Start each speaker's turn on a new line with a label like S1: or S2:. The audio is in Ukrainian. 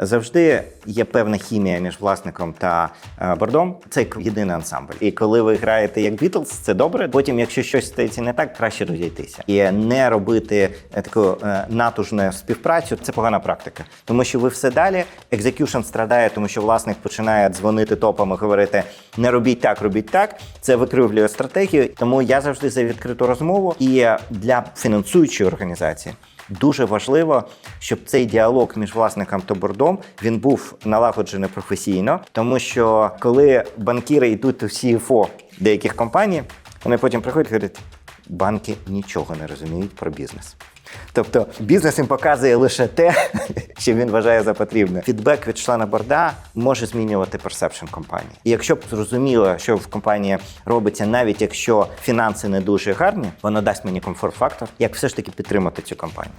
S1: Завжди є певна хімія між власником та е, бордом. Це єдиний ансамбль. І коли ви граєте як Бітлз, це добре. Потім, якщо щось стається не так, краще розійтися. І не робити е, таку е, натужну співпрацю це погана практика. Тому що ви все далі. Екзекюшн страдає, тому що власник починає дзвонити топам і говорити: не робіть так, робіть так. Це викривлює стратегію. Тому я завжди за відкриту розмову. І для фінансуючої організації. Дуже важливо, щоб цей діалог між власником та бордом він був налагоджений професійно, тому що коли банкіри йдуть у CFO деяких компаній, вони потім приходять і говорять, банки нічого не розуміють про бізнес. Тобто бізнес їм показує лише те, що він вважає за потрібне. Фідбек від члена борда може змінювати персепшн компанії. І якщо б зрозуміло, що в компанії робиться, навіть якщо фінанси не дуже гарні, воно дасть мені комфорт-фактор, як все ж таки підтримати цю компанію.